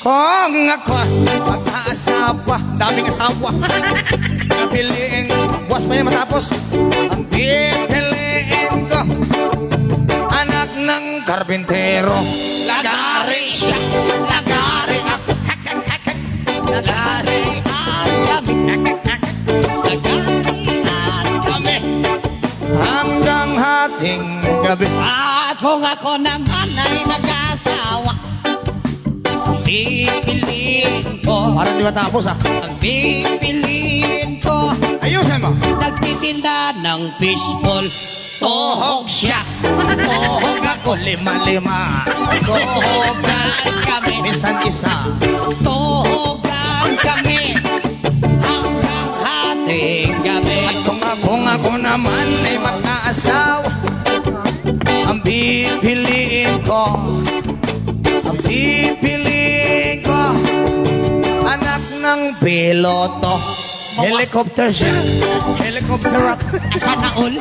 Kung ako mag-aasawa, daming asawa. Napiliin, buwas pa yan matapos. Ang pipiliin ko, anak ng karbintero. Lagari siya, lagari ako. Hak, hak, hak, hak. Lagari at kami. Hak, hak, hak. Lagari at kami. Hanggang hating gabi. At kung ako naman ay nag-asawa, Parang di matapos ah. ang pipiliin ko, Ayusin mo. nagtitinda ng fishball. Tohog siya, Tohog ako lima-lima. tohogan kami, Minsan isa. tohogan kami, hanggang hating gabi. Kung ako ako naman ay mag-aasawa Ang pipiliin ko Ang pipiliin ng piloto. Helicopter siya. Helicopter. Rock Asa na ul?